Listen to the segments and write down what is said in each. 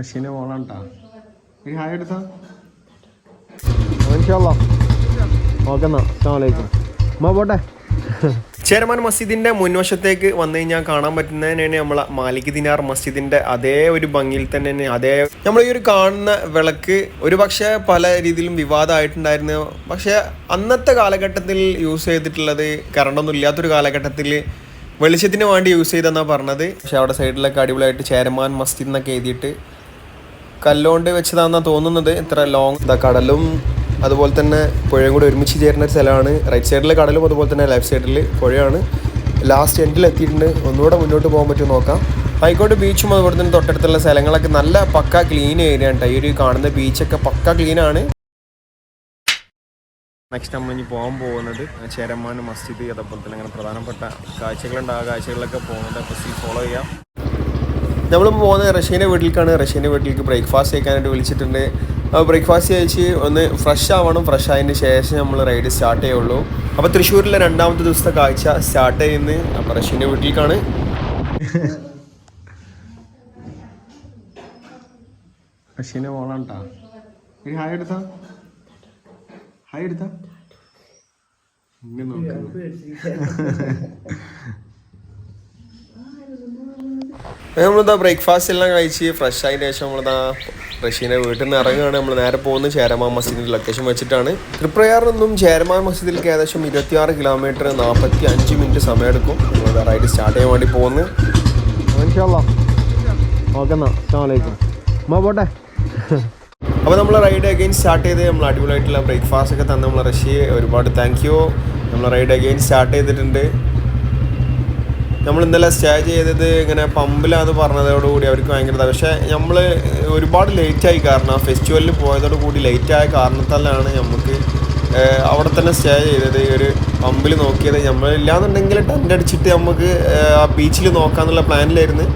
റഷ്യന്റെ മോളാണ് കേട്ടോ ഒരു ഹായ് എടുത്താ. ഓക്കെ എന്നാ അസ്സാമലൈക്കും അമ്മ പോട്ടെ. ചേരമാൻ മസ്ജിദിന്റെ മുൻവശത്തേക്ക് വന്നു കഴിഞ്ഞാൽ കാണാൻ പറ്റുന്നതിനാണ് നമ്മളെ മാലിക് ദിനാർ മസ്ജിദിന്റെ അതേ ഒരു ഭംഗിയിൽ തന്നെ അതേ നമ്മൾ ഈ ഒരു കാണുന്ന വിളക്ക് ഒരു പക്ഷേ പല രീതിയിലും വിവാദമായിട്ടുണ്ടായിരുന്നു. പക്ഷേ അന്നത്തെ കാലഘട്ടത്തിൽ യൂസ് ചെയ്തിട്ടുള്ളത് കറണ്ടൊന്നും ഇല്ലാത്തൊരു കാലഘട്ടത്തിൽ വെളിച്ചത്തിന് വേണ്ടി യൂസ് ചെയ്തെന്നാണ് പറഞ്ഞത്. പക്ഷെ അവിടെ സൈഡിലൊക്കെ അടിപൊളിയായിട്ട് ചേരമാൻ മസ്ജിദ് എന്നൊക്കെ എഴുതിയിട്ട് കല്ലുകൊണ്ട് വെച്ചതാണെന്നാണ് തോന്നുന്നത്. ഇത്ര ലോങ് ഇതാ കടലും അതുപോലെ തന്നെ പുഴയും കൂടി ഒരുമിച്ച് ചേരുന്ന ഒരു സ്ഥലമാണ്. റൈറ്റ് സൈഡിലെ കടലും അതുപോലെ തന്നെ ലെഫ്റ്റ് സൈഡിൽ പുഴയാണ്. ലാസ്റ്റ് എൻഡിൽ എത്തിയിട്ടുണ്ട്. ഒന്നുകൂടെ മുന്നോട്ട് പോകാൻ പറ്റും നോക്കാം. ഹൈക്കോട്ട് ബീച്ചും അതുപോലെ തന്നെ തൊട്ടടുത്തുള്ള സ്ഥലങ്ങളൊക്കെ നല്ല പക്ക ക്ലീൻ ഏരിയ ആണ് ഈ ഒരു കാണുന്ന ബീച്ചൊക്കെ പക്ക ക്ലീൻ ആണ്. നെക്സ്റ്റ് നമ്മൾ ഇനി പോകാൻ പോകുന്നത് ചേരമാൻ മസ്ജിദ് അതേപോലെ തന്നെ അങ്ങനെ പ്രധാനപ്പെട്ട കാഴ്ചകളുണ്ട്. ആ കാഴ്ചകളിലൊക്കെ പോകുന്നത് അപ്പോൾ ഫോളോ ചെയ്യാം. നമ്മൾ പോകുന്നത് റഷ്യന്റെ വീട്ടിലേക്കാണ്. റഷ്യന്റെ വീട്ടിലേക്ക് ബ്രേക്ക്ഫാസ്റ്റ് കഴിക്കാനായിട്ട് വിളിച്ചിട്ടുണ്ട്. ബ്രേക്ക്ഫാസ്റ്റ് കഴിച്ച് ഒന്ന് ഫ്രഷ് ആവണം. ഫ്രഷ് ആയതിന് ശേഷം നമ്മൾ റൈഡ് സ്റ്റാർട്ട് ചെയ്യുള്ളൂ. അപ്പോൾ തൃശ്ശൂരിലെ രണ്ടാമത്തെ ദിവസത്തെ കാഴ്ച സ്റ്റാർട്ട് ചെയ്യുന്നത് അപ്പോൾ റഷ്യന്റെ വീട്ടിലേക്കാണ്. റഷ്യന്റെ മോളാണ് കേട്ടോ ഹായ് എടുത്താ. ഹായ് എടുത്താ. ഇങ്ങനെ നോക്കുന്നു നമ്മളിതാ ബ്രേക്ക്ഫാസ്റ്റ് എല്ലാം കഴിച്ച് ഫ്രഷ് ആയതിനു ശേഷം നമ്മളിതാ റഷീനെ വീട്ടിൽ നിന്ന് ഇറങ്ങുകയാണ് നമ്മൾ നേരെ പോകുന്നത് ചേരമാ മസ്ജിദിന്റെ ലൊക്കേഷൻ വെച്ചിട്ടാണ്. തൃപ്രയാറിൽ നിന്നും ചേരമാ മസ്ജിദിലേക്ക് ഏകദേശം ഇരുപത്തിയാറ് കിലോമീറ്റർ നാൽപ്പത്തി അഞ്ച് മിനിറ്റ് സമയമെടുക്കും. നമ്മളിതാ റൈഡ് സ്റ്റാർട്ട് ചെയ്യാൻ വേണ്ടി പോകുന്നു. ഓക്കെ എന്നാ അസ്സാമലൈക്കും അമ്മ പോട്ടെ. അപ്പോൾ നമ്മൾ റൈഡ് അഗൈൻ സ്റ്റാർട്ട് ചെയ്ത് നമ്മൾ അടിപൊളിയായിട്ടുള്ള ബ്രേക്ക്ഫാസ്റ്റ് ഒക്കെ തന്ന നമ്മൾ റഷ്യെ ഒരുപാട് താങ്ക് യു നമ്മൾ റൈഡ് അഗൈൻ സ്റ്റാർട്ട് ചെയ്തിട്ടുണ്ട്. നമ്മൾ ഇന്നലെ സ്റ്റേ ചെയ്തത് ഇങ്ങനെ പമ്പിലാന്ന് പറഞ്ഞതോടുകൂടി അവർക്ക് ഭയങ്കര. പക്ഷേ നമ്മൾ ഒരുപാട് ലേറ്റായി കാരണം ആ ഫെസ്റ്റിവലിൽ പോയതോടുകൂടി ലേറ്റായ കാരണത്താലാണ് നമുക്ക് അവിടെ തന്നെ സ്റ്റേ ചെയ്തത്. ഒരു പമ്പിൽ നോക്കിയത് നമ്മൾ ഇല്ലാന്നുണ്ടെങ്കിൽ ടെന്റ് അടിച്ചിട്ട് നമുക്ക് ആ ബീച്ചിൽ നോക്കാമെന്നുള്ള പ്ലാനിലായിരുന്നു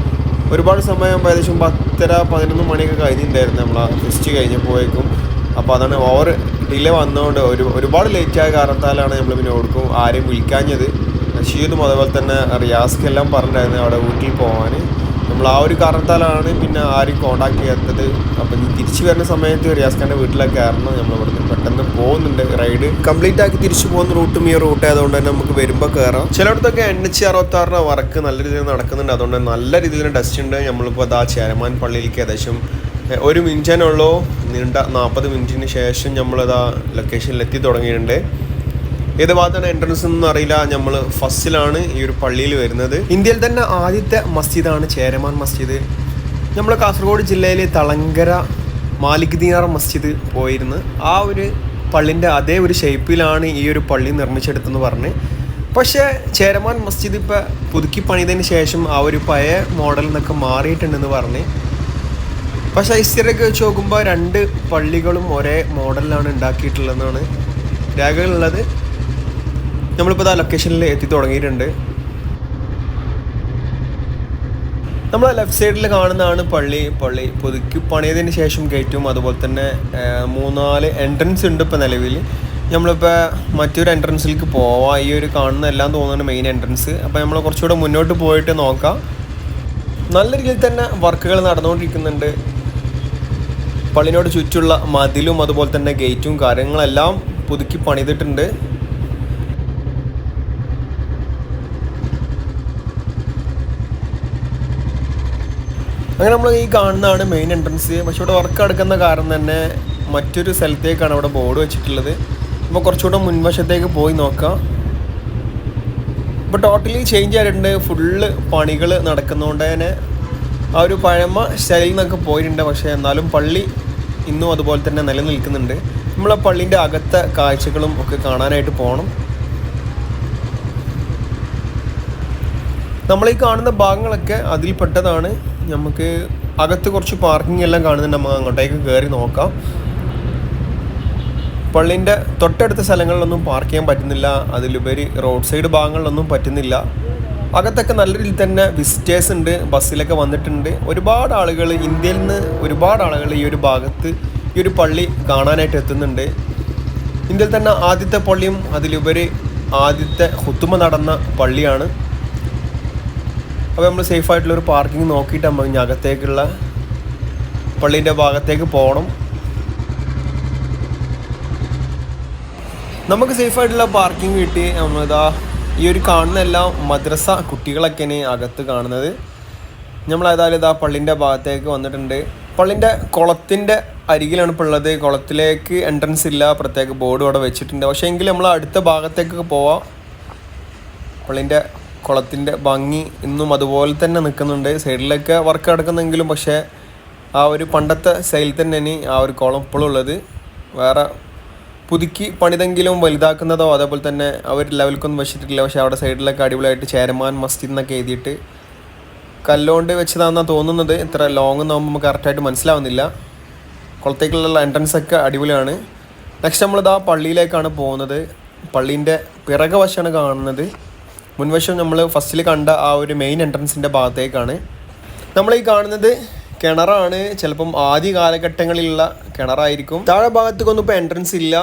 ഒരുപാട് സമയം ഏകദേശം പത്തര പതിനൊന്ന് മണിയൊക്കെ കഴിഞ്ഞിട്ടുണ്ടായിരുന്നു നമ്മൾ ആ ഫെസ്റ്റ് കഴിഞ്ഞപ്പോഴേക്കും അപ്പോൾ അതാണ് ഓവർ ഡിലേ വന്നതുകൊണ്ട് ഒരു ഒരുപാട് ലേറ്റായ കാരണത്താലാണ് നമ്മൾ പിന്നെ ഓർക്കും ആരെയും വിളിക്കാഞ്ഞത്. റഷീദും അതേപോലെ തന്നെ റിയാസ്ക്ക് എല്ലാം പറഞ്ഞിട്ടായിരുന്നു അവിടെ വീട്ടിൽ പോകാൻ നമ്മൾ ആ ഒരു കാരണത്താലാണ് പിന്നെ ആരും കോണ്ടാക്ട് ചെയ്യാത്തത്. അപ്പം ഇനി തിരിച്ചു വരുന്ന സമയത്ത് റിയാസ്ക്കാന്റെ വീട്ടിലൊക്കെ ആയിരുന്നു. നമ്മൾ ഇവിടുന്ന് പെട്ടെന്ന് പോകുന്നുണ്ട് റൈഡ് കംപ്ലീറ്റ് ആക്കി തിരിച്ചു പോകുന്ന റൂട്ടും ഈ റൂട്ട് ആയതുകൊണ്ട് തന്നെ നമുക്ക് വരുമ്പോൾ കയറാം ചിലയിടത്തൊക്കെ എണ്ണൂറ്റി അറുപത്താറിന് വർക്ക് നല്ല രീതിയിൽ നടക്കുന്നുണ്ട്. അതുകൊണ്ട് നല്ല രീതിയിൽ ഡസ്റ്റ് ഉണ്ട്. നമ്മളിപ്പോൾ അതാ ചേരമാൻ പള്ളിയിലേക്ക് ഏകദേശം ഒരു മിനിറ്റിനേ ഉള്ളൂ. നീണ്ട നാൽപ്പത് മിനിറ്റിന് ശേഷം നമ്മളിതാ ലൊക്കേഷനിൽ എത്തി തുടങ്ങിയിട്ടുണ്ട്. ഏത് ഭാഗത്താണ് എൻട്രൻസ് എന്നൊന്നും അറിയില്ല. നമ്മൾ ഫസ്റ്റിലാണ് ഈ ഒരു പള്ളിയിൽ വരുന്നത്. ഇന്ത്യയിൽ തന്നെ ആദ്യത്തെ മസ്ജിദാണ് ചേരമാൻ മസ്ജിദ്. നമ്മൾ കാസർഗോഡ് ജില്ലയിലെ തളങ്കര മാലിക് ദീനാർ മസ്ജിദ് പോയിരുന്നു. ആ ഒരു പള്ളിന്റെ അതേ ഒരു ഷേപ്പിലാണ് ഈ ഒരു പള്ളി നിർമ്മിച്ചെടുത്തെന്ന് പറഞ്ഞ്. പക്ഷേ ചേരമാൻ മസ്ജിദ് ഇപ്പോൾ പുതുക്കി പണിതതിന് ശേഷം ആ ഒരു പഴയ മോഡൽ നിന്നൊക്കെ മാറിയിട്ടുണ്ടെന്ന് പറഞ്ഞ്. പക്ഷേ ഹിസ്റ്ററിയൊക്കെ വെച്ച് നോക്കുമ്പോൾ രണ്ട് പള്ളികളും ഒരേ മോഡലിലാണ് ഉണ്ടാക്കിയിട്ടുള്ളതെന്നാണ് രേഖകളുള്ളത്. നമ്മളിപ്പോൾ ആ ലൊക്കേഷനിൽ എത്തി തുടങ്ങിയിട്ടുണ്ട്. നമ്മൾ ലെഫ്റ്റ് സൈഡിൽ കാണുന്നതാണ് പള്ളി. പള്ളി പുതുക്കി പണിയതിന് ശേഷം ഗേറ്റും അതുപോലെ തന്നെ മൂന്നാൽ എൻട്രൻസ് ഉണ്ട് ഇപ്പോൾ നിലവിൽ നമ്മളിപ്പോൾ മറ്റൊരു എൻട്രൻസിലേക്ക് പോവാം. ഈ ഒരു കാണുന്ന എല്ലാം തോന്നുന്ന മെയിൻ എൻട്രൻസ് അപ്പോൾ നമ്മൾ കുറച്ചുകൂടെ മുന്നോട്ട് പോയിട്ട് നോക്കാം. നല്ല രീതിയിൽ തന്നെ വർക്കുകൾ നടന്നുകൊണ്ടിരിക്കുന്നുണ്ട്. പള്ളിനോട് ചുറ്റുള്ള മതിലും അതുപോലെ തന്നെ ഗേറ്റും കാര്യങ്ങളെല്ലാം പുതുക്കി പണിതിട്ടുണ്ട്. അങ്ങനെ നമ്മൾ ഈ കാണുന്നതാണ് മെയിൻ എൻട്രൻസ് പക്ഷെ ഇവിടെ വർക്ക് എടുക്കുന്ന കാരണം തന്നെ മറ്റൊരു സ്ഥലത്തേക്കാണ് അവിടെ ബോർഡ് വെച്ചിട്ടുള്ളത്. അപ്പോൾ കുറച്ചുകൂടെ മുൻവശത്തേക്ക് പോയി നോക്കാം. ഇപ്പോൾ ടോട്ടലി ചേഞ്ച് ആയിട്ടുണ്ട്. ഫുള്ള് പണികൾ നടക്കുന്നതുകൊണ്ട് തന്നെ ആ ഒരു പഴമ സ്റ്റൈലിൽ നിന്നൊക്കെ പോയിട്ടുണ്ട്. പക്ഷേ എന്നാലും പള്ളി ഇന്നും അതുപോലെ തന്നെ നിലനിൽക്കുന്നുണ്ട്. നമ്മൾ ആ പള്ളീന്റെ അകത്തെ കാഴ്ചകളും ഒക്കെ കാണാനായിട്ട് പോകണം നമ്മൾ ഈ കാണുന്ന ഭാഗങ്ങളൊക്കെ അതിൽപ്പെട്ടതാണ്. നമുക്ക് അകത്ത് കുറച്ച് പാർക്കിംഗ് എല്ലാം കാണുന്നുണ്ട്. നമുക്ക് അങ്ങോട്ടേക്ക് കയറി നോക്കാം. പള്ളിന്റെ തൊട്ടടുത്ത സ്ഥലങ്ങളിലൊന്നും പാർക്ക് ചെയ്യാൻ പറ്റുന്നില്ല. അതിലുപരി റോഡ് സൈഡ് ഭാഗങ്ങളിലൊന്നും പറ്റുന്നില്ല. അകത്തൊക്കെ നല്ല രീതിയിൽ തന്നെ വിസിറ്റേഴ്സ് ഉണ്ട്. ബസ്സിലൊക്കെ വന്നിട്ടുണ്ട്. ഒരുപാട് ആളുകൾ ഇന്ത്യയിൽ നിന്ന് ഒരുപാട് ആളുകൾ ഈ ഒരു ഭാഗത്ത് ഈ ഒരു പള്ളി കാണാനായിട്ട് എത്തുന്നുണ്ട്. ഇന്ത്യയിൽ തന്നെ ആദ്യത്തെ പള്ളിയും അതിലുപരി ആദ്യത്തെ ഹുത്തുമ നടന്ന പള്ളിയാണ്. അപ്പോൾ നമ്മൾ സേഫ് ആയിട്ടുള്ള ഒരു പാർക്കിംഗ് നോക്കിയിട്ട് നമ്മൾ ഇനി അകത്തേക്കുള്ള പള്ളീന്റെ ഭാഗത്തേക്ക് പോകണം നമുക്ക് സേഫ് ആയിട്ടുള്ള പാർക്കിംഗ് കിട്ടി. നമ്മളിതാ ഈ ഒരു കാണുന്ന എല്ലാം മദ്രസ കുട്ടികളൊക്കെയാണ് അകത്ത് കാണുന്നത്. നമ്മൾ ഏതായാലും ഇതാ പള്ളിന്റെ ഭാഗത്തേക്ക് വന്നിട്ടുണ്ട്. പള്ളിന്റെ കുളത്തിന്റെ അരികിലാണ് ഇപ്പോൾ ഉള്ളത്. കുളത്തിലേക്ക് എൻട്രൻസ് ഇല്ല. പ്രത്യേക ബോർഡ് അവിടെ വെച്ചിട്ടുണ്ട്. പക്ഷേ എങ്കിൽ നമ്മൾ അടുത്ത ഭാഗത്തേക്ക് പോവാം. പള്ളിന്റെ കുളത്തിന്റെ ഭംഗി ഇന്നും അതുപോലെ തന്നെ നിൽക്കുന്നുണ്ട്. സൈഡിലൊക്കെ വർക്ക് നടക്കുന്നെങ്കിലും പക്ഷേ ആ ഒരു പണ്ടത്തെ സ്റ്റൈൽ തന്നെയാണ് ആ ഒരു കുളം ഇപ്പോഴും ഉള്ളത്. വേറെ പുതുക്കി പണിതെങ്കിലും വലുതാക്കുന്നതോ അതേപോലെ തന്നെ ആ ഒരു ലെവൽക്കൊന്നും വെച്ചിട്ടില്ല. പക്ഷേ അവിടെ സൈഡിലൊക്കെ അടിപൊളിയായിട്ട് ചേരമാൻ മസ്ജിദ് എന്നൊക്കെ എഴുതിയിട്ട് കല്ലുകൊണ്ട് വെച്ചതാണെന്നാണ് തോന്നുന്നത്. ഇത്ര ലോങ് എന്നാകുമ്പോൾ നമുക്ക് കറക്റ്റായിട്ട് മനസ്സിലാവുന്നില്ല. കുളത്തേക്കുള്ള എൻട്രൻസ് ഒക്കെ അടിപൊളിയാണ്. നെക്സ്റ്റ് നമ്മളിതാ പള്ളിയിലേക്കാണ് പോകുന്നത്. പള്ളീന്റെ പിറകെ വശമാണ് കാണുന്നത്. മുൻവശം നമ്മൾ ഫസ്റ്റിൽ കണ്ട ആ ഒരു മെയിൻ എൻട്രൻസിന്റെ ഭാഗത്തേക്കാണ്. നമ്മൾ ഈ കാണുന്നത് കിണറാണ്. ചിലപ്പം ആദ്യ കാലഘട്ടങ്ങളിലുള്ള കിണറായിരിക്കും. താഴെ ഭാഗത്തേക്കൊന്നും ഇപ്പോൾ എൻട്രൻസ് ഇല്ല.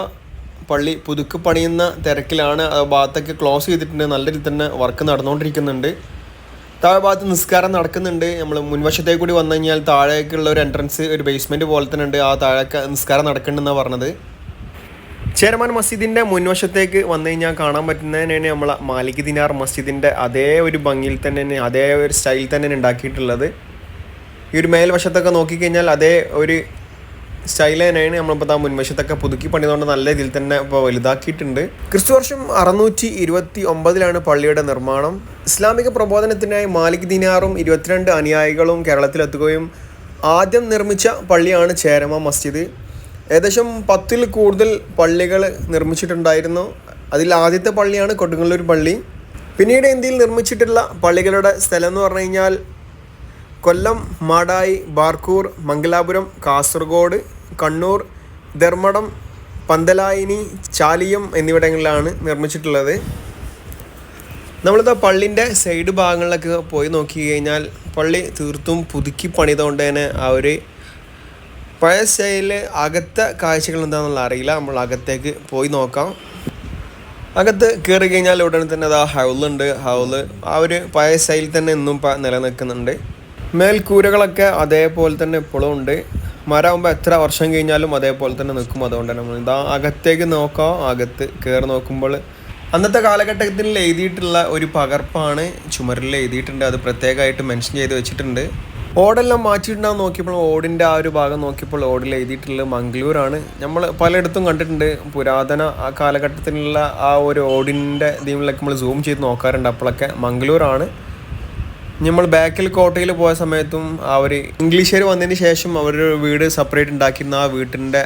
പള്ളി പുതുക്കി പണിയുന്ന തിരക്കിലാണ്. ആ ഭാഗത്തൊക്കെ ക്ലോസ് ചെയ്തിട്ടുണ്ട്. നല്ല രീതിയിൽ തന്നെ വർക്ക് നടന്നുകൊണ്ടിരിക്കുന്നുണ്ട്. താഴെ ഭാഗത്ത് നിസ്കാരം നടക്കുന്നുണ്ട്. നമ്മൾ മുൻവശത്തേക്ക് കൂടി വന്നു കഴിഞ്ഞാൽ താഴേക്കുള്ള ഒരു എൻട്രൻസ് ഒരു ബേസ്മെന്റ് പോലെ തന്നെ ഉണ്ട്. ആ താഴേക്ക് നിസ്കാരം നടക്കുന്നുണ്ടെന്നാണ് പറഞ്ഞത്. ചേരമാൻ മസ്ജിദിന്റെ മുൻവശത്തേക്ക് വന്നു കഴിഞ്ഞാൽ കാണാൻ പറ്റുന്നതിനാണ് നമ്മളെ മാലിക് ദിനാർ മസ്ജിദിന്റെ അതേ ഒരു ഭംഗിയിൽ തന്നെ അതേ ഒരു സ്റ്റൈലിൽ തന്നെ ഉണ്ടാക്കിയിട്ടുള്ളത്. ഈ ഒരു മേൽവശത്തൊക്കെ നോക്കിക്കഴിഞ്ഞാൽ അതേ ഒരു സ്റ്റൈൽ തന്നെയാണ് നമ്മളിപ്പോൾ താ മുൻവശത്തൊക്കെ പുതുക്കി പണിതുകൊണ്ട് നല്ല രീതിയിൽ തന്നെ ഇപ്പോൾ വലുതാക്കിയിട്ടുണ്ട്. ക്രിസ്തു വർഷം അറുന്നൂറ്റി ഇരുപത്തി ഒമ്പതിലാണ് പള്ളിയുടെ നിർമ്മാണം. ഇസ്ലാമിക പ്രബോധനത്തിനായി മാലിക് ദിനാറും ഇരുപത്തിരണ്ട് അനുയായികളും കേരളത്തിലെത്തുകയും ആദ്യം നിർമ്മിച്ച പള്ളിയാണ് ചേരമ മസ്ജിദ്. ഏകദേശം പത്തിൽ കൂടുതൽ പള്ളികൾ നിർമ്മിച്ചിട്ടുണ്ടായിരുന്നു. അതിൽ ആദ്യത്തെ പള്ളിയാണ് കൊടുങ്ങല്ലൂർ പള്ളി. പിന്നീട് ഇന്ത്യയിൽ നിർമ്മിച്ചിട്ടുള്ള പള്ളികളുടെ സ്ഥലം എന്ന് പറഞ്ഞു കഴിഞ്ഞാൽ കൊല്ലം മാടായി ബാർക്കൂർ മംഗലാപുരം കാസർഗോഡ് കണ്ണൂർ ധർമ്മടം പന്തലായിനി ചാലിയം എന്നിവിടങ്ങളിലാണ് നിർമ്മിച്ചിട്ടുള്ളത്. നമ്മളിതാ പള്ളിന്റെ സൈഡ് ഭാഗങ്ങളിലൊക്കെ പോയി നോക്കി കഴിഞ്ഞാൽ പള്ളി തീർത്തും പുതുക്കി പണിതുകൊണ്ട് തന്നെ ആ ഒരു പഴയ സ്റ്റൈലിൽ അകത്തെ കാഴ്ചകൾ എന്താണെന്നുള്ള അറിയില്ല. നമ്മൾ അകത്തേക്ക് പോയി നോക്കാം. അകത്ത് കയറി കഴിഞ്ഞാൽ ഉടനെ തന്നെ അതാ ഹൗലുണ്ട് ഹൗൾ ആ ഒരു പഴയ സ്റ്റൈലിൽ തന്നെ ഇന്നും നിലനിൽക്കുന്നുണ്ട്. മേൽക്കൂരകളൊക്കെ അതേപോലെ തന്നെ ഇപ്പോഴും ഉണ്ട്. മരമാകുമ്പോൾ എത്ര വർഷം കഴിഞ്ഞാലും അതേപോലെ തന്നെ നിൽക്കും. അതുകൊണ്ട് തന്നെ ഇതാ അകത്തേക്ക് നോക്കാം. അകത്ത് കയറി നോക്കുമ്പോൾ അന്നത്തെ കാലഘട്ടത്തിൽ എഴുതിയിട്ടുള്ള ഒരു പകർപ്പാണ് ചുമരിൽ എഴുതിയിട്ടുണ്ട്. അത് പ്രത്യേകമായിട്ട് മെൻഷൻ ചെയ്ത് വെച്ചിട്ടുണ്ട്. ഓടെല്ലാം മാറ്റിയിട്ടുണ്ടാകും നോക്കിയപ്പോൾ ഓടിന്റെ ആ ഒരു ഭാഗം നോക്കിയപ്പോൾ ഓടിൽ എഴുതിയിട്ടുള്ളത് മംഗ്ലൂരാണ്. നമ്മൾ പലയിടത്തും കണ്ടിട്ടുണ്ട് പുരാതന ആ കാലഘട്ടത്തിലുള്ള ആ ഒരു ഓടിന്റെ ഇതിലൊക്കെ നമ്മൾ സൂം ചെയ്ത് നോക്കാറുണ്ട്. അപ്പോഴൊക്കെ മംഗ്ലൂരാണ്. നമ്മൾ ബാക്കിൽ കോട്ടയിൽ പോയ സമയത്തും ഒരു ഇംഗ്ലീഷുകാർ വന്നതിന് ശേഷം അവരൊരു വീട് സെപ്പറേറ്റ് ഉണ്ടാക്കിയിരുന്ന ആ വീട്ടിന്റെ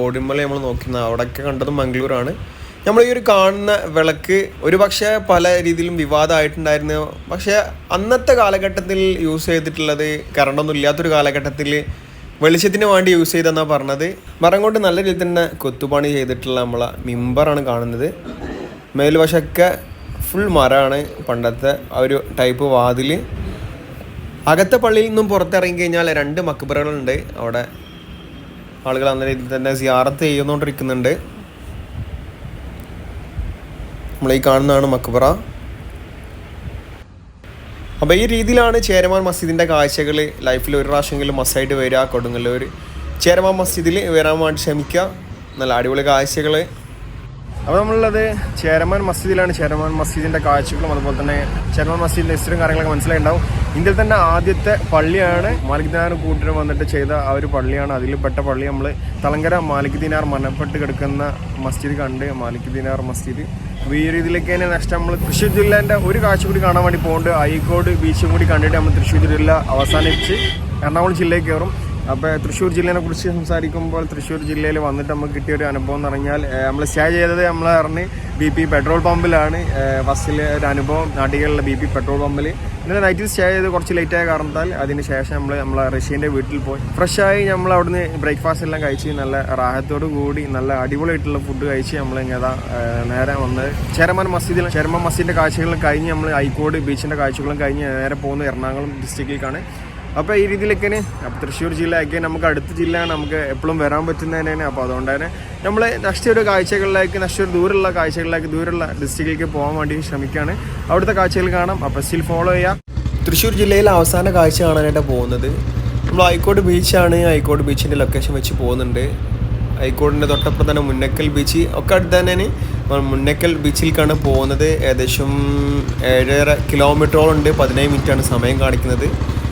ഓടിമല നമ്മൾ നോക്കുന്ന അവിടെയൊക്കെ കണ്ടതും മംഗളൂരാണ് നമ്മൾ ഈ ഒരു കാണുന്ന വിളക്ക് ഒരു പക്ഷേ പല രീതിയിലും വിവാദമായിട്ടുണ്ടായിരുന്നു. പക്ഷേ അന്നത്തെ കാലഘട്ടത്തിൽ യൂസ് ചെയ്തിട്ടുള്ളത് കറണ്ടൊന്നും ഇല്ലാത്തൊരു കാലഘട്ടത്തിൽ വെളിച്ചത്തിന് വേണ്ടി യൂസ് ചെയ്തെന്നാണ് പറഞ്ഞത്. മരം കൊണ്ട് നല്ല രീതിയിൽ തന്നെ കൊത്തുപണി ചെയ്തിട്ടുള്ള നമ്മളെ മിമ്പറാണ് കാണുന്നത്. മേൽവശമൊക്കെ ഫുൾ മരമാണ് പണ്ടത്തെ ആ ഒരു ടൈപ്പ് വാതിൽ അകത്തെ പള്ളിയിൽ നിന്നും പുറത്തിറങ്ങി കഴിഞ്ഞാൽ രണ്ട് മക്ബറകളുണ്ട്. അവിടെ ആളുകൾ അന്ന രീതിയിൽ തന്നെ സിയാറത്ത് ചെയ്യുന്നോണ്ടിരിക്കുന്നുണ്ട്. നമ്മൾ ഈ കാണുന്നതാണ് മക്ബറ. അപ്പോൾ ഈ രീതിയിലാണ് ചേരമാൻ മസ്ജിദിന്റെ കാഴ്ചകൾ ലൈഫിൽ ഒരു പ്രാവശ്യമെങ്കിലും മസ്സായിട്ട് വരിക കൊടുങ്ങല്ലൂർ. ചേരമാൻ മസ്ജിദിൽ വരാൻ വേണ്ടി ശ്രമിക്കുക. നല്ല അടിപൊളി കാഴ്ചകൾ അപ്പോൾ നമ്മളുള്ളത് ചേരമാൻ മസ്ജിദിലാണ്. ചേരമാൻ മസ്ജിദിന്റെ കാഴ്ചകളും അതുപോലെ തന്നെ ചേരമാൻ മസ്ജിദിന്റെ ഹിസ്റ്ററിയും കാര്യങ്ങളൊക്കെ മനസ്സിലായിണ്ടാവും ഇന്ത്യയിൽ തന്നെ ആദ്യത്തെ പള്ളിയാണ് മാലിക് ദിനാർ കൂട്ടിന് വന്നിട്ട് ചെയ്ത ആ ഒരു പള്ളിയാണ്. അതിൽ പെട്ട പള്ളി നമ്മൾ തലങ്കര മാലിക് ദിനാർ മരണപ്പെട്ട് കിടക്കുന്ന മസ്ജിദ് കണ്ട് മാലിക് ദിനാർ മസ്ജിദ് ഈ ഒരു ഇതിലേക്ക് തന്നെ നെക്സ്റ്റ് നമ്മൾ തൃശ്ശൂർ ജില്ലേന്റെ ഒരു കാഴ്ച കൂടി കാണാൻ വേണ്ടി പോകുന്നുണ്ട് അഴീക്കോട് ബീച്ചും കൂടി കണ്ടിട്ട് നമ്മൾ തൃശ്ശൂർ ജില്ല അവസാനിച്ച് എറണാകുളം ജില്ലയിൽ കയറും. അപ്പോൾ തൃശ്ശൂർ ജില്ലേനെ കുറിച്ച് സംസാരിക്കുമ്പോൾ തൃശ്ശൂർ ജില്ലയിൽ വന്നിട്ട് നമുക്ക് കിട്ടിയ ഒരു അനുഭവം എന്ന് പറഞ്ഞാൽ നമ്മൾ സ്റ്റേ ചെയ്തത് നമ്മൾ അറിഞ്ഞ് ബി പി പെട്രോൾ പമ്പിലാണ്. ബസ്സിലെ ഒരു അനുഭവം നാട്ടികളിലെ ബി പി പെട്രോൾ പമ്പിൽ ഇന്നലെ നൈറ്റിൽ സ്റ്റേ ചെയ്ത് കുറച്ച് ലേറ്റായ കാരണത്താൽ അതിന് ശേഷം നമ്മൾ നമ്മളെ റഷ്യന്റെ വീട്ടിൽ പോയി. ഫ്രഷായി നമ്മൾ അവിടുന്ന് ബ്രേക്ക്ഫാസ്റ്റ് എല്ലാം കഴിച്ച് നല്ല റാഹത്തോടു കൂടി നല്ല അടിപൊളിയായിട്ടുള്ള ഫുഡ് കഴിച്ച് നമ്മൾ ഇങ്ങനെ നേരെ വന്ന് ചേരമാൻ മസ്ജിദിൽ ചേരമാൻ മസ്ജിദിന്റെ കാഴ്ചകളും കഴിഞ്ഞ് നമ്മൾ ഹൈക്കോട് ബീച്ചിന്റെ കാഴ്ചകളും കഴിഞ്ഞ് നേരെ പോകുന്ന എറണാകുളം ഡിസ്ട്രിക്റ്റിലേക്കാണ് അപ്പോൾ ഈ രീതിയിലൊക്കെ അപ്പോൾ തൃശ്ശൂർ ജില്ലയൊക്കെ നമുക്ക് അടുത്ത ജില്ലയാണ് നമുക്ക് എപ്പോഴും വരാൻ പറ്റുന്നതിനാണ് അപ്പോൾ അതുകൊണ്ട് തന്നെ നമ്മൾ നെക്സ്റ്റ് ഒരു കാഴ്ചകളിലേക്ക് നെക്സ്റ്റ് ഒരു ദൂരമുള്ള കാഴ്ചകളിലേക്ക് ദൂരമുള്ള ഡിസ്ട്രിക്റ്റിലേക്ക് പോകാൻ വേണ്ടി ശ്രമിക്കുകയാണ് അവിടുത്തെ കാഴ്ചകൾ കാണാം. അപ്പോൾ സ്റ്റിൽ ഫോളോ ചെയ്യാം. തൃശ്ശൂർ ജില്ലയിലെ അവസാന കാഴ്ച കാണാനായിട്ട് പോകുന്നത്. നമ്മൾ ഹൈക്കോട് ബീച്ചാണ് ഹൈക്കോട് ബീച്ചിന്റെ ലൊക്കേഷൻ വെച്ച് പോകുന്നുണ്ട്. ഹൈക്കോടിന്റെ തൊട്ടപ്പുറം തന്നെ മുന്നക്കൽ ബീച്ച് ഒക്കെ അടുത്ത് തന്നെ മുന്നക്കൽ ബീച്ചിലേക്കാണ് പോകുന്നത്. ഏകദേശം ഏഴര കിലോമീറ്ററോളം ഉണ്ട്. പതിനേഴ് മിനിറ്റാണ് സമയം കാണിക്കുന്നത്.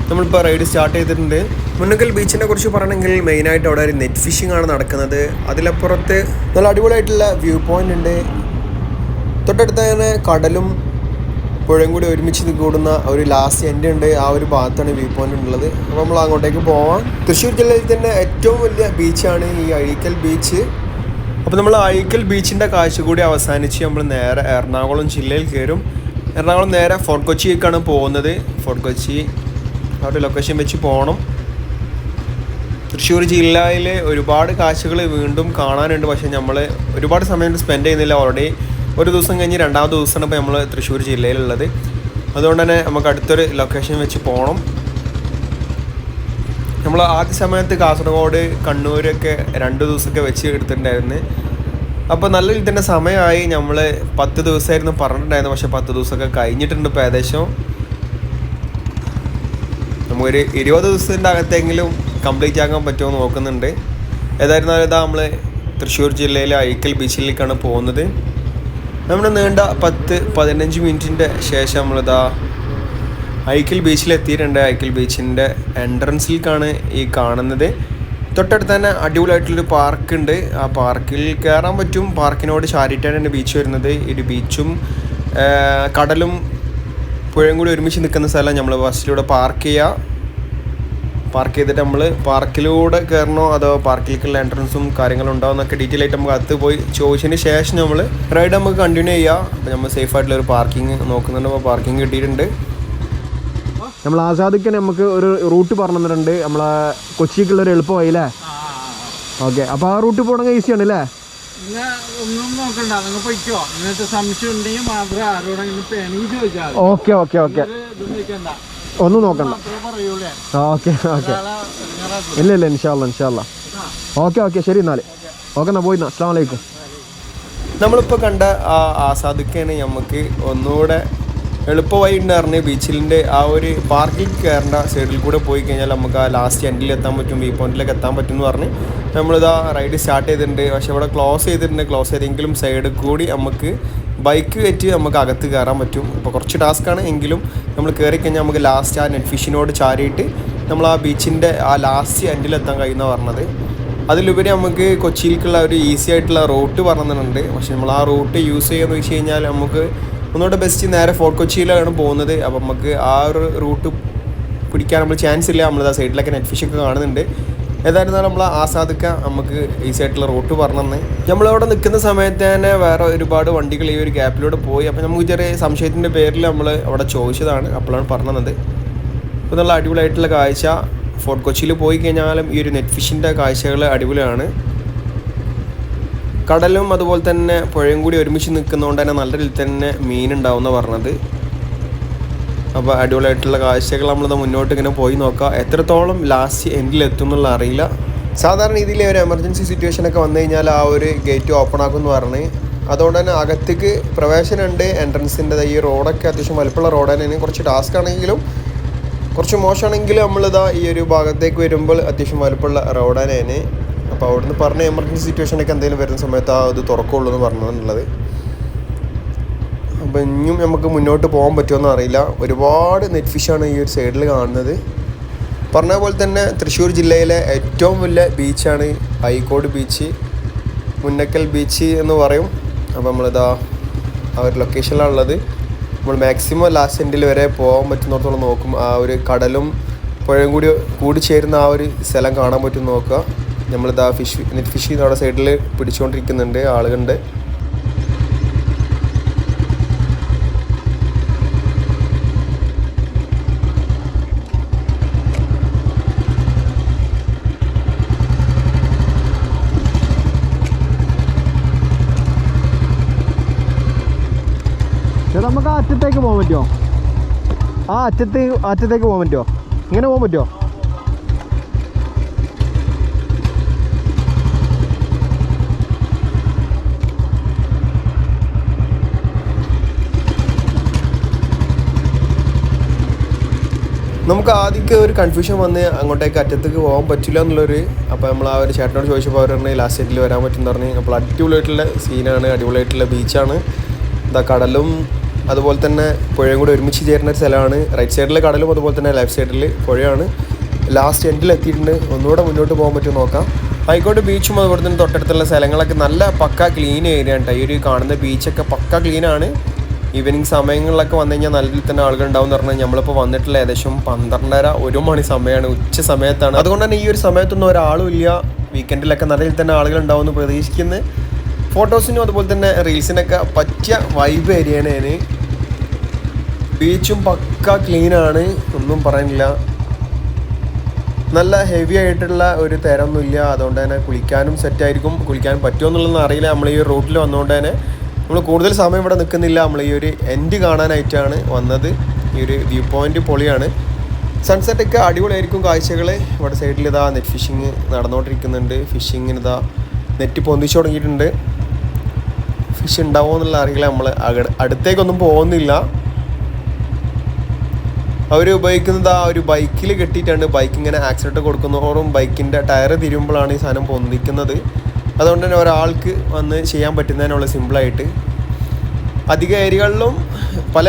നമ്മളിപ്പോൾ റൈഡ് സ്റ്റാർട്ട് ചെയ്തിട്ടുണ്ട്. മുന്നക്കൽ ബീച്ചിനെ കുറിച്ച് പറയണമെങ്കിൽ മെയിനായിട്ട് അവിടെ ഒരു നെറ്റ് ഫിഷിംഗ് ആണ് നടക്കുന്നത്. അതിലപ്പുറത്ത് നല്ല അടിപൊളിയായിട്ടുള്ള വ്യൂ പോയിന്റ് ഉണ്ട്. തൊട്ടടുത്ത് തന്നെ കടലും പുഴയും കൂടി ഒരുമിച്ച് കൂടുന്ന ഒരു ലാസ്റ്റ് എൻഡ് ഉണ്ട്. ആ ഒരു ഭാഗത്താണ് വ്യൂ പോയിന്റ് ഉള്ളത്. അപ്പോൾ നമ്മൾ അങ്ങോട്ടേക്ക് പോവാം. തൃശ്ശൂർ ജില്ലയിൽ തന്നെ ഏറ്റവും വലിയ ബീച്ചാണ് ഈ അഴീക്കൽ ബീച്ച് അപ്പോൾ നമ്മൾ അഴീക്കൽ ബീച്ചിന്റെ കാഴ്ച കൂടി അവസാനിച്ച് നമ്മൾ നേരെ എറണാകുളം ജില്ലയിൽ കയറും എറണാകുളം നേരെ ഫോർട്ട് കൊച്ചിയിലേക്കാണ് പോകുന്നത്. ഫോർട്ട് കൊച്ചി ആ ഒരു ലൊക്കേഷൻ വെച്ച് പോകണം തൃശ്ശൂർ ജില്ലയിൽ ഒരുപാട് കാഴ്ചകൾ വീണ്ടും കാണാനുണ്ട്. പക്ഷേ നമ്മൾ ഒരുപാട് സമയം സ്പെൻഡ് ചെയ്യുന്നില്ല. ഓൾറെഡി ഒരു ദിവസം കഴിഞ്ഞ് രണ്ടാമത്തെ ദിവസമാണ് ഇപ്പോൾ നമ്മൾ തൃശ്ശൂർ ജില്ലയിലുള്ളത്. അതുകൊണ്ട് തന്നെ നമുക്ക് അടുത്തൊരു ലൊക്കേഷൻ വെച്ച് പോകണം നമ്മൾ ആദ്യ സമയത്ത് കാസർഗോഡ് കണ്ണൂരൊക്കെ രണ്ട് ദിവസമൊക്കെ വെച്ച് എടുത്തിട്ടുണ്ടായിരുന്നു. അപ്പോൾ നല്ല രീതിയിൽ തന്നെ സമയമായി. നമ്മൾ പത്ത് ദിവസമായിരുന്നു പറഞ്ഞിട്ടുണ്ടായിരുന്നു പക്ഷേ പത്ത് ദിവസമൊക്കെ കഴിഞ്ഞിട്ടുണ്ട് ഇപ്പോൾ ഏകദേശം. നമുക്കൊരു ഇരുപത് ദിവസത്തിന്റെ അകത്തെങ്കിലും കംപ്ലീറ്റ് ആക്കാൻ പറ്റുമോ നോക്കുന്നുണ്ട്. ഏതായിരുന്നാലും ഇതാ നമ്മൾ തൃശ്ശൂർ ജില്ലയിലെ അഴിക്കൽ ബീച്ചിലേക്കാണ് പോകുന്നത്. നമ്മൾ നീണ്ട പത്ത് പതിനഞ്ച് മിനിറ്റിന്റെ ശേഷം നമ്മളിതാ ഐക്കൽ ബീച്ചിൽ എത്തിയിട്ടുണ്ട് ഐക്കൽ ബീച്ചിന്റെ എൻട്രൻസിലേക്കാണ് ഈ കാണുന്നത്. തൊട്ടടുത്ത് തന്നെ അടിപൊളിയായിട്ടുള്ളൊരു പാർക്കുണ്ട്. ആ പാർക്കിൽ കയറാൻ പറ്റും. പാർക്കിനോട് ചാരിട്ടാണ് ബീച്ച് വരുന്നത്. ഒരു ബീച്ചും കടലും പുഴയും കൂടി ഒരുമിച്ച് നിൽക്കുന്ന സ്ഥലം നമ്മൾ ബസ്സിലൂടെ പാർക്ക് ചെയ്യുക പാർക്ക് ചെയ്തിട്ട് നമ്മൾ പാർക്കിലൂടെ കയറണോ അതോ പാർക്കിലേക്കുള്ള എൻട്രൻസും കാര്യങ്ങളും ഉണ്ടോ എന്നൊക്കെ ഡീറ്റെയിൽ ആയിട്ട് നമുക്ക് അത് പോയി ചോദിച്ചതിന് ശേഷം നമ്മൾ റൈഡ് നമുക്ക് കണ്ടിന്യൂ ചെയ്യാം. അപ്പോൾ നമ്മൾ സേഫ് ആയിട്ടുള്ള ഒരു പാർക്കിംഗ് നോക്കുന്നുണ്ട്. അപ്പോൾ പാർക്കിംഗ് കിട്ടിയിട്ടുണ്ട്. നമ്മൾ ആസാദിക്ക് നമുക്ക് ഒരു റൂട്ട് പറഞ്ഞു തന്നിട്ടുണ്ട്. നമ്മളെ കൊച്ചിക്കുള്ളൊരു ഒരു എളുപ്പ വഴി അല്ലേ ഓക്കെ അപ്പോൾ ആ. റൂട്ട് പോകണമെങ്കിൽ ഈസിയാണ് അല്ലേ നിങ്ങൾ ഒന്നും നോക്കണ്ട നിങ്ങൾ പൊയ്ക്കോ. ഇന്നത്തെ സംശയം ഉണ്ടെങ്കിൽ മാത്രം ആരോടെങ്കിലും പേണെങ്കിൽ ചോദിച്ചാൽ മതി. Okay okay okay. ഒന്നും നോക്കണ്ട. Okay okay. ഇല്ല ഇല്ല ഇൻഷാല്ല ഇൻഷാല്ല ഓക്കെ ഓക്കെ ശരി എന്നാൽ ഓക്കെ. എന്നാ പോയി അസ്സാം വലൈക്കും നമ്മളിപ്പോൾ കണ്ട ആ ആസാദിക്കാണ് നമുക്ക് ഒന്നുകൂടെ എളുപ്പ വഴി ഉണ്ടായിരുന്നു ബീച്ചിലിന്റെ ആ ഒരു പാർക്കിൽ കയറേണ്ട സൈഡിൽ കൂടെ പോയി കഴിഞ്ഞാൽ നമുക്ക് ആ ലാസ്റ്റ് എൻഡിൽ എത്താൻ പറ്റും വ്യൂ പോയിന്റിലേക്ക് എത്താൻ പറ്റും എന്ന് പറഞ്ഞ് നമ്മളിതാ റൈഡ് സ്റ്റാർട്ട് ചെയ്തിട്ടുണ്ട്. പക്ഷെ ഇവിടെ ക്ലോസ് ചെയ്തിട്ടുണ്ട്. ക്ലോസ് ചെയ്തെങ്കിലും സൈഡിൽ കൂടി നമുക്ക് ബൈക്ക് കയറ്റി നമുക്ക് അകത്ത് കയറാൻ പറ്റും. അപ്പോൾ കുറച്ച് ടാസ്ക്കാണ് എങ്കിലും നമ്മൾ കയറി കഴിഞ്ഞാൽ നമുക്ക് ലാസ്റ്റ് ആ നെറ്റ് ഫിഷിനോട് ചാരിയിട്ട് നമ്മൾ ആ ബീച്ചിന്റെ ആ ലാസ്റ്റ് എൻഡിൽ എത്താൻ കഴിയുന്ന പറഞ്ഞത്. അതിലുപരി നമുക്ക് കൊച്ചിയിലേക്കുള്ള ഒരു ഈസി ആയിട്ടുള്ള റൂട്ട് പറഞ്ഞിട്ടുണ്ട്. പക്ഷെ നമ്മൾ ആ റൂട്ട് യൂസ് ചെയ്യുമെന്ന് വെച്ച് കഴിഞ്ഞാൽ നമുക്ക് ഒന്നുകൂടെ ബെസ്റ്റ് നേരെ ഫോർട്ട് കൊച്ചിയിലാണ് പോകുന്നത്. അപ്പം നമുക്ക് ആ ഒരു റൂട്ട് പിടിക്കാൻ നമ്മൾ ചാൻസ് ഇല്ല. നമ്മൾ ആ സൈഡിലൊക്കെ നെറ്റ് കാണുന്നുണ്ട്. ഏതായിരുന്നാലും നമ്മൾ ആസാദിക്ക നമുക്ക് ഈ സൈഡിലെ റൂട്ട് പറഞ്ഞു നമ്മളവിടെ നിൽക്കുന്ന സമയത്ത് തന്നെ വേറെ ഒരുപാട് വണ്ടികൾ ഈ ഒരു ഗ്യാപ്പിലൂടെ പോയി. അപ്പോൾ നമുക്ക് ചെറിയ സംശയത്തിന്റെ പേരിൽ നമ്മൾ അവിടെ ചോദിച്ചതാണ്. അപ്പോഴാണ് പറഞ്ഞത്. അപ്പോൾ നല്ല അടിപൊളിയായിട്ടുള്ള കാഴ്ച. ഫോർട്ട് കൊച്ചിയിൽ പോയി കഴിഞ്ഞാലും ഈ ഒരു നെറ്റ് ഫിഷിന്റെ കാഴ്ചകൾ അടിപൊളിയാണ്. കടലും അതുപോലെ തന്നെ പുഴയും കൂടി ഒരുമിച്ച് നിൽക്കുന്നതുകൊണ്ട് തന്നെ നല്ല രീതിയിൽ തന്നെ മീൻ ഉണ്ടാവുന്ന പറഞ്ഞത്. അപ്പോൾ അടിപൊളിയായിട്ടുള്ള കാഴ്ചകൾ നമ്മളത് മുന്നോട്ട് ഇങ്ങനെ പോയി നോക്കാം. എത്രത്തോളം ലാസ്റ്റ് എൻഡിൽ എത്തും എന്നുള്ള അറിയില്ല. സാധാരണ രീതിയിൽ ഒരു എമർജൻസി സിറ്റുവേഷൻ ഒക്കെ വന്നു കഴിഞ്ഞാൽ ആ ഒരു ഗേറ്റ് ഓപ്പൺ ആക്കും എന്ന് പറഞ്ഞ്. അതുകൊണ്ട് തന്നെ അകത്തേക്ക് പ്രവേശനമുണ്ട്. എൻട്രൻസിന്റെ ഈ റോഡൊക്കെ അത്യാവശ്യം വലുപ്പമുള്ള റോഡ് തന്നെയാണ് കുറച്ച് ടാസ്ക് ആണെങ്കിലും കുറച്ച് മോശമാണെങ്കിലും നമ്മളിതാ ഈ ഒരു ഭാഗത്തേക്ക് വരുമ്പോൾ അത്യാവശ്യം വലുപ്പമുള്ള റോഡ് തന്നെയാണ്. അപ്പോൾ അവിടുന്ന് പറഞ്ഞ എമർജൻസി സിറ്റുവേഷനൊക്കെ എന്തെങ്കിലും വരുന്ന സമയത്ത് ആ ഇത് തുറക്കുള്ളൂ എന്ന് പറഞ്ഞതെന്നുള്ളത് അപ്പോൾ ഇനിയും നമുക്ക് മുന്നോട്ട് പോകാൻ പറ്റുമെന്ന് അറിയില്ല. ഒരുപാട് നെറ്റ് ഫിഷാണ് ഈ ഒരു സൈഡിൽ കാണുന്നത്. പറഞ്ഞ പോലെ തന്നെ തൃശ്ശൂർ ജില്ലയിലെ ഏറ്റവും വലിയ ബീച്ചാണ് ഹൈക്കോട് ബീച്ച് മുന്നക്കൽ ബീച്ച് എന്ന് പറയും. അപ്പോൾ നമ്മളിതാ ആ ഒരു ലൊക്കേഷനിലാണുള്ളത് നമ്മൾ മാക്സിമം ലാസ്റ്റ് എൻഡിൽ വരെ പോകാൻ പറ്റുന്നിടത്തോളം നോക്കും. ആ ഒരു കടലും പുഴയും കൂടി കൂടി ചേരുന്ന ആ ഒരു സ്ഥലം കാണാൻ പറ്റും നോക്കുക. നമ്മളിതാ ഫിഷ് നെറ്റ് ഫിഷ് അവിടെ സൈഡിൽ പിടിച്ചുകൊണ്ടിരിക്കുന്നുണ്ട് ആളുകളുണ്ട് ചേട്ടാ നമുക്ക് ആ അറ്റത്തേക്ക് പോകാൻ പറ്റുമോ? ആ അറ്റത്തേക്ക് അറ്റത്തേക്ക് പോകാൻ പറ്റുമോ? ഇങ്ങനെ പോകാൻ പറ്റുമോ? നമുക്ക് ആദ്യമൊക്കെ ഒരു കൺഫ്യൂഷൻ വന്ന് അങ്ങോട്ടേക്ക് അറ്റത്തേക്ക് പോകാൻ പറ്റില്ല എന്നുള്ളൊരു അപ്പോൾ നമ്മൾ ആ ഒരു ചേട്ടനോട് ചോദിച്ചപ്പോൾ അവർ പറഞ്ഞ് ലാസ്റ്റ് സൈഡിൽ വരാൻ പറ്റും പറഞ്ഞ്. അപ്പോൾ അടിപൊളിയായിട്ടുള്ള സീനാണ് അടിപൊളിയായിട്ടുള്ള ബീച്ചാണ് എന്താ കടലും അതുപോലെ തന്നെ പുഴയും കൂടി ഒരുമിച്ച് ചേരുന്ന ഒരു സ്ഥലമാണ്. റൈറ്റ് സൈഡിലെ കടലും അതുപോലെ തന്നെ ലെഫ്റ്റ് സൈഡിൽ പുഴയാണ്. ലാസ്റ്റ് എൻഡിൽ എത്തിയിട്ടുണ്ട്. ഒന്നുകൂടെ മുന്നോട്ട് പോകാൻ പറ്റുമോ നോക്കാം. ഹൈക്കോട്ട് ബീച്ചും അതുപോലെ തന്നെ തൊട്ടടുത്തുള്ള സ്ഥലങ്ങളൊക്കെ നല്ല പക്ക ക്ലീൻ ഏരിയ ആണ് ഈ ഒരു കാണുന്ന ബീച്ചൊക്കെ പക്ക ക്ലീനാണ് ഈവനിങ് സമയങ്ങളിലൊക്കെ വന്നു കഴിഞ്ഞാൽ നല്ല തന്നെ ആളുകൾ ഉണ്ടാവും എന്ന് പറഞ്ഞാൽ നമ്മളിപ്പോൾ വന്നിട്ടുള്ള ഏകദേശം പന്ത്രണ്ടര ഒരു മണി സമയമാണ് ഉച്ച സമയത്താണ്. അതുകൊണ്ട് തന്നെ ഈ ഒരു സമയത്തൊന്നും ഒരാളും ഇല്ല. വീക്കെൻഡിലൊക്കെ നല്ല രീതിയിൽ തന്നെ ആളുകൾ ഉണ്ടാവും എന്ന് പ്രതീക്ഷിക്കുന്നു. ഫോട്ടോസിനും അതുപോലെ തന്നെ റീൽസിനൊക്കെ പറ്റിയ വൈബ് ഏരിയയാണ് ഞാൻ ബീച്ചും പക്ക ക്ലീനാണ് ഒന്നും പറയുന്നില്ല നല്ല ഹെവി ആയിട്ടുള്ള ഒരു തരമൊന്നുമില്ല അതുകൊണ്ട് തന്നെ കുളിക്കാനും സെറ്റായിരിക്കും കുളിക്കാൻ പറ്റുമോ എന്നുള്ളതെന്ന് അറിയില്ല. നമ്മൾ ഈ റൂട്ടിൽ വന്നുകൊണ്ട് തന്നെ നമ്മൾ കൂടുതൽ സമയം ഇവിടെ നിൽക്കുന്നില്ല. നമ്മൾ ഈ ഒരു എൻഡ് കാണാനായിട്ടാണ് വന്നത്. ഈ ഒരു വ്യൂ പോയിന്റ് പൊളിയാണ്. സൺസെറ്റ് സൺസെറ്റൊക്കെ അടിപൊളിയായിരിക്കും കാഴ്ചകൾ ഇവിടെ സൈഡിൽ ഇതാ നെറ്റ് ഫിഷിങ് നടന്നുകൊണ്ടിരിക്കുന്നുണ്ട് ഫിഷിങ്ങിന് ഇതാ നെറ്റ് പൊന്തിച്ചു തുടങ്ങിയിട്ടുണ്ട്. ഫിഷ് ഉണ്ടാവുമോ എന്നുള്ള അറിയില്ല. നമ്മൾ അടുത്തേക്കൊന്നും പോകുന്നില്ല. അവർ ഉപയോഗിക്കുന്നത് ആ ഒരു ബൈക്കിൽ കെട്ടിയിട്ടാണ്. ബൈക്ക് ഇങ്ങനെ ആക്സിഡന്റ് കൊടുക്കുന്നതോറും ബൈക്കിന്റെ ടയർ തിരുമ്പോഴാണ് ഈ സാധനം പൊന്തിക്കുന്നത്. അതുകൊണ്ട് തന്നെ ഒരാൾക്ക് വന്ന് ചെയ്യാൻ പറ്റുന്നതിനുള്ള സിമ്പിളായിട്ട്. അധിക ഏരിയകളിലും പല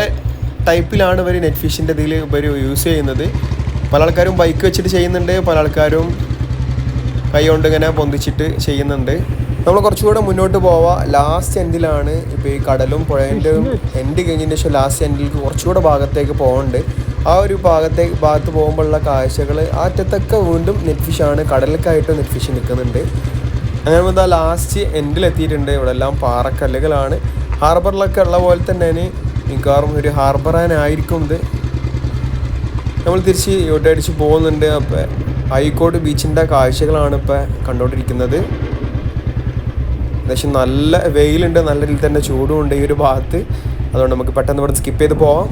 ടൈപ്പിലാണ് ഇവർ നെറ്റ് ഫിഷിന്റെ ഇതിൽ ഇവർ യൂസ് ചെയ്യുന്നത്. പല ആൾക്കാരും ബൈക്ക് വെച്ചിട്ട് ചെയ്യുന്നുണ്ട് പല ആൾക്കാരും കൈ കൊണ്ട് ഇങ്ങനെ പൊന്തിച്ചിട്ട് ചെയ്യുന്നുണ്ട്. നമ്മൾ കുറച്ചുകൂടെ മുന്നോട്ട് പോവാം. ലാസ്റ്റ് എൻഡിലാണ് ഇപ്പോൾ ഈ കടലും പുഴേന്റെ എൻഡ് കഴിഞ്ഞതിന് ശേഷം ലാസ്റ്റ് എൻഡിലേക്ക് കുറച്ചുകൂടെ ഭാഗത്തേക്ക് പോകുന്നുണ്ട് ആ ഒരു ഭാഗത്തേക്ക് ഭാഗത്ത് പോകുമ്പോഴുള്ള കാഴ്ചകൾ ആറ്റത്തൊക്കെ വീണ്ടും നെറ്റ് ഫിഷാണ് കടലിലേക്കായിട്ട് നെറ്റ് ഫിഷ് നിൽക്കുന്നുണ്ട്. അങ്ങനെ എന്താ ലാസ്റ്റ് എൻഡിലെത്തിയിട്ടുണ്ട് ഇവിടെ എല്ലാം പാറക്കല്ലുകളാണ്. ഹാർബറിലൊക്കെ ഉള്ള പോലെ തന്നെയാണ്. മിക്കവാറും ഒരു ഹാർബറാനായിരിക്കും ഇത് നമ്മൾ തിരിച്ച് ഇവിടെ അടിച്ച് പോകുന്നുണ്ട്. അപ്പോൾ ഹൈക്കോട്ട് ബീച്ചിന്റെ കാഴ്ചകളാണ് ഇപ്പോൾ കണ്ടുകൊണ്ടിരിക്കുന്നത്. ഏകദേശം നല്ല വെയിലുണ്ട്. നല്ല രീതിയിൽ തന്നെ ചൂടുമുണ്ട് ഈ ഒരു ഭാഗത്ത്. അതുകൊണ്ട് നമുക്ക് പെട്ടെന്ന് ഇവിടെ സ്കിപ്പ് ചെയ്ത് പോവാം.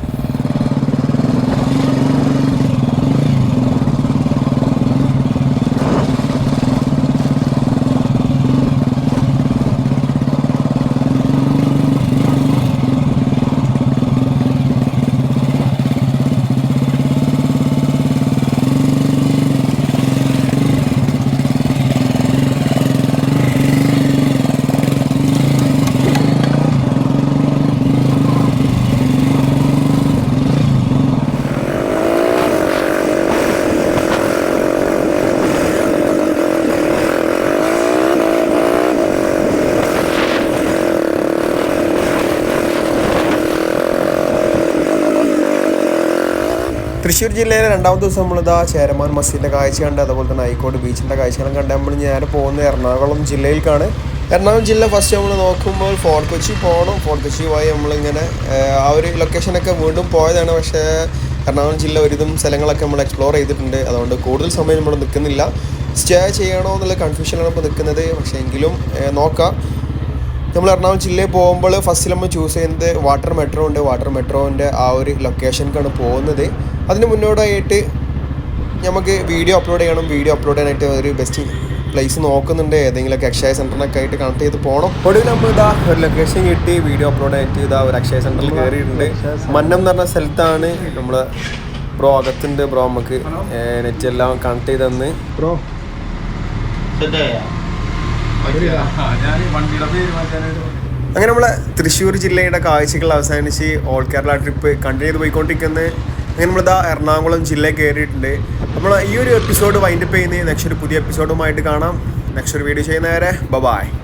തൃശ്ശൂർ ജില്ലയിലെ രണ്ടാമത്തെ ദിവസം നമ്മളിതാ ചേരമാൻ മസ്ജിദിന്റെ കാഴ്ച കണ്ട് അതുപോലെ തന്നെ ഹൈക്കോട് ബീച്ചിന്റെ കാഴ്ചകളും കണ്ട് നമ്മൾ ഞാൻ പോകുന്നത് എറണാകുളം ജില്ലയിലേക്കാണ്. എറണാകുളം ജില്ല ഫസ്റ്റ് നമ്മൾ നോക്കുമ്പോൾ ഫോർട്ട് കൊച്ചി പോകണം ഫോർട്ട് കൊച്ചി പോയി നമ്മളിങ്ങനെ ആ ഒരു ലൊക്കേഷനൊക്കെ വീണ്ടും പോയതാണ്. പക്ഷേ എറണാകുളം ജില്ല ഒരുതും സ്ഥലങ്ങളൊക്കെ നമ്മൾ എക്സ്പ്ലോർ ചെയ്തിട്ടുണ്ട്. അതുകൊണ്ട് കൂടുതൽ സമയം നമ്മൾ നിൽക്കുന്നില്ല. സ്റ്റേ ചെയ്യണോ എന്നുള്ള കൺഫ്യൂഷനാണ് ഇപ്പോൾ നിൽക്കുന്നത്. പക്ഷേ എങ്കിലും നോക്കാം. നമ്മൾ എറണാകുളം ജില്ലയിൽ പോകുമ്പോൾ ഫസ്റ്റ് നമ്മൾ ചൂസ് ചെയ്യുന്നത് വാട്ടർ മെട്രോ ഉണ്ട്. വാട്ടർ മെട്രോന്റെ ആ ഒരു ലൊക്കേഷനിലേക്കാണ് പോകുന്നത്. അതിന് മുന്നോടിയായിട്ട് നമുക്ക് വീഡിയോ അപ്ലോഡ് ചെയ്യണം. വീഡിയോ അപ്ലോഡ് ചെയ്യാനായിട്ട് ഒരു ബെസ്റ്റ് പ്ലേസ് നോക്കുന്നുണ്ട്. ഏതെങ്കിലുമൊക്കെ അക്ഷയ സെന്ററിനൊക്കെ ആയിട്ട് കണക്ട് ചെയ്ത് പോകണം ഒടുവിൽ നമ്മൾ ഇതാ ഒരു ലൊക്കേഷൻ കിട്ടി. വീഡിയോ അപ്ലോഡ് ആയിട്ട് ഇതാ ഒരു അക്ഷയ സെന്ററിൽ കയറിയിട്ടുണ്ട് മന്നം എന്ന് പറഞ്ഞ സ്ഥലത്താണ് നമ്മൾ ബ്രോ അകത്തുണ്ട്. ബ്രോ നമുക്ക് നെറ്റ് എല്ലാം കണക്ട് ചെയ്ത് തന്ന്. ബ്രോ അങ്ങനെ നമ്മളെ തൃശ്ശൂർ ജില്ലയുടെ കാഴ്ചകൾ അവസാനിച്ച് ഓൾ കേരള ട്രിപ്പ് കണ്ടിന്യൂ ചെയ്ത് പോയിക്കൊണ്ടിരിക്കുന്നത് അങ്ങനെ നമ്മളിതാ എറണാകുളം ജില്ലയിൽ കയറിയിട്ടുണ്ട്. നമ്മൾ ഈ ഒരു എപ്പിസോഡ് വൈൻഡപ്പ് ചെയ്യുന്നത് നെക്സ്റ്റ് ഒരു പുതിയ എപ്പിസോഡുമായിട്ട് കാണാം. നെക്സ്റ്റ് ഒരു വീഡിയോ ചെയ്യുന്നവരെ ബബായ് ബായ്